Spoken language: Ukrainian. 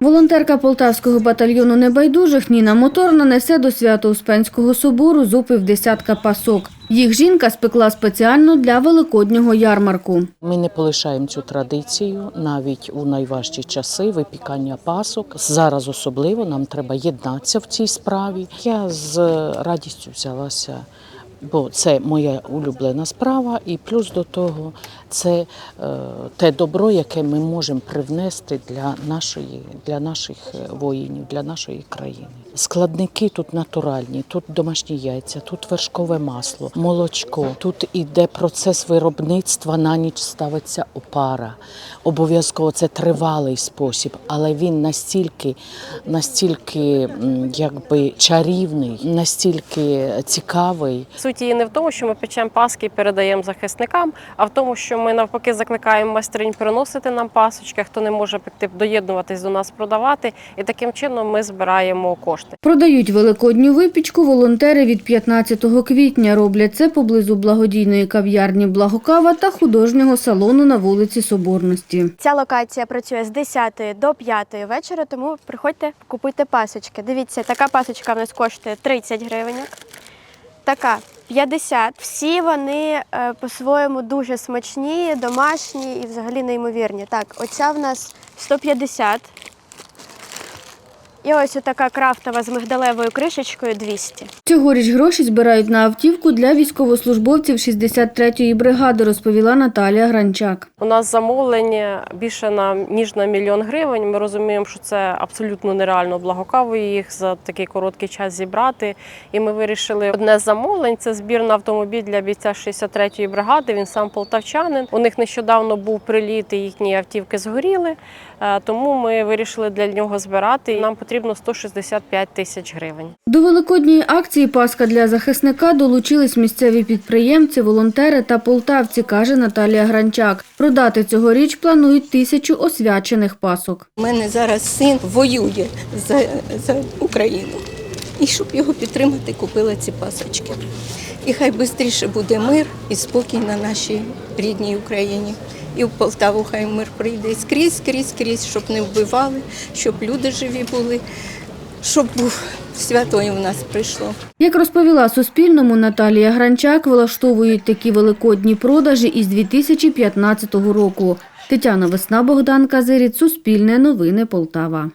Волонтерка полтавського батальйону небайдужих Ніна Моторна несе до Свято-Успенського собору зупив десятка пасок. Їх жінка спекла спеціально для великоднього ярмарку. Ми не полишаємо цю традицію навіть у найважчі часи випікання пасок. Зараз особливо нам треба єднатися в цій справі. Я з радістю взялася, бо це моя улюблена справа, і плюс до того це е, те добро, яке ми можемо привнести для нашої, для наших е, воїнів, для нашої країни. Складники тут натуральні, тут домашні яйця, тут вершкове масло, молочко. Тут іде процес виробництва, на ніч ставиться опара. Обов'язково це тривалий спосіб, але він настільки, настільки якби чарівний, настільки цікавий. Суть її не в тому, що ми печемо паски і передаємо захисникам, а в тому, що ми навпаки закликаємо майстринь приносити нам пасочки, хто не може пекти, доєднуватись до нас, продавати. І таким чином ми збираємо кошти. Продають великодню випічку волонтери від 15 квітня. Роблять це поблизу благодійної кав'ярні Благокава та художнього салону на вулиці Соборності. Ця локація працює з 10 до 5 вечора, тому приходьте, купуйте пасочки. Дивіться, така пасочка в нас коштує 30 гривень. Така 50. Всі вони е, по-своєму дуже смачні, домашні і взагалі неймовірні. Так, оця в нас 150. І ось така крафтова з мигдалевою кришечкою 200. Цьогоріч гроші збирають на автівку для військовослужбовців 63-ї бригади, розповіла Наталія Гранчак. У нас замовлення більше на ніж на мільйон гривень. Ми розуміємо, що це абсолютно нереально благокавою їх за такий короткий час зібрати. І ми вирішили одне з замовлень це збір на автомобіль для бійця 63-ї бригади. Він сам полтавчанин. У них нещодавно був приліт, і їхні автівки згоріли. Е, Тому ми вирішили для нього збирати. Нам потрібно 165 тисяч гривень. До великодньої акції Паска для захисника долучились місцеві підприємці, волонтери та полтавці, каже Наталія Гранчак. Продати цьогоріч планують тисячу освячених пасок. У мене зараз син воює за, за Україну. І щоб його підтримати, купила ці пасочки. І хай швидше буде мир і спокій на нашій рідній Україні. І в Полтаву хай мир прийде і скрізь, скрізь, скрізь, щоб не вбивали, щоб люди живі були, щоб був святою в нас прийшло. Як розповіла Суспільному, Наталія Гранчак влаштовують такі великодні продажі із 2015 року. Тетяна Весна, Богдан Казирі, Суспільне новини Полтава.